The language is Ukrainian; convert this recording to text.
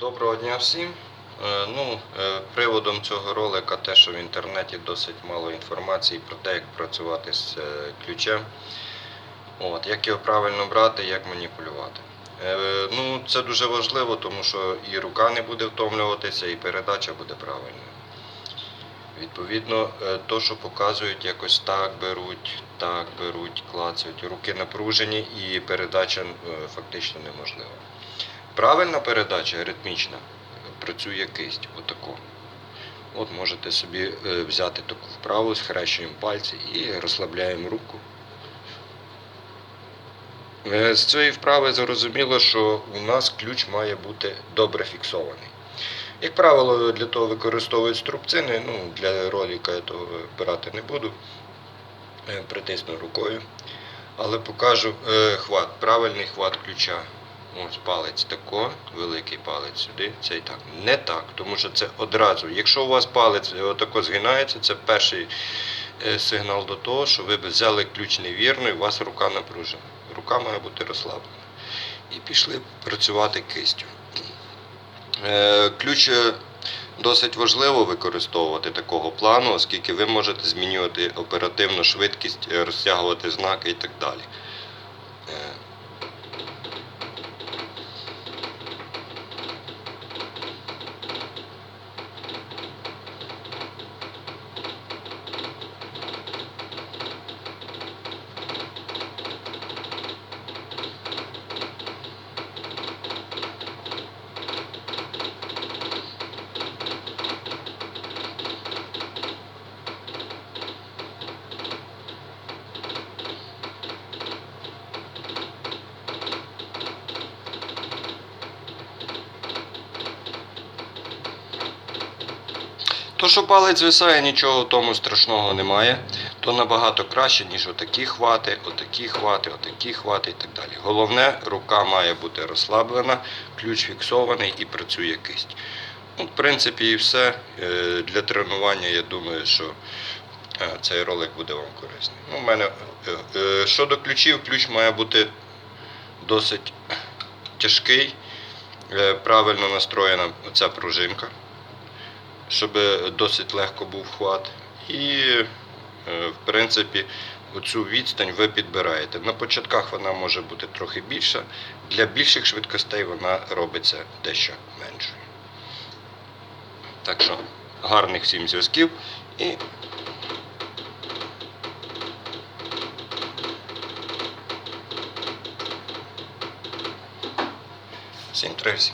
Доброго дня всім. Е, Ну, е, приводом цього ролика те, що в інтернеті досить мало інформації про те, як працювати з е, ключем. От, як його правильно брати, як маніпулювати. Ну, це дуже важливо, тому що і рука не буде втомлюватися, і передача буде правильною. Відповідно, то, що показують, якось так беруть, так беруть, клацають, руки напружені і передача фактично неможлива. Правильна передача ритмічна працює кисть. Отако. От можете собі е, взяти таку вправу, схрещуємо пальці і розслабляємо руку. Е, З цієї вправи зрозуміло, що у нас ключ має бути добре фіксований. Як правило, для того використовують струбцини, ну, для роліка я того брати не буду. Е, Притисну рукою. Але покажу хват, правильний хват ключа. Ось палець тако, великий палець сюди, цей так. Не так, тому що це одразу. Якщо у вас палець отако згинається, це перший е, сигнал до того, що ви взяли ключ невірно і у вас рука напружена. Рука має бути розслаблена. І пішли працювати кистю. Е, Ключ е, досить важливо використовувати такого плану, оскільки ви можете змінювати оперативну швидкість, е, розтягувати знаки і так далі. То, що палець звисає, нічого в тому страшного немає. То набагато краще, ніж отакі хвати, отакі хвати, отакі хвати і так далі. Головне, рука має бути розслаблена, ключ фіксований і працює кисть. Ну, в принципі, і все. Е, Для тренування, я думаю, що е, цей ролик буде вам корисний. Ну, у мене, е, щодо ключів, ключ має бути досить тяжкий, правильно настроєна ця пружинка щоб досить легко був хват. І, е, в принципі, оцю відстань ви підбираєте. На початках вона може бути трохи більша, для більших швидкостей вона робиться дещо меншою. Так що гарних всім зв'язків і всім тривсі.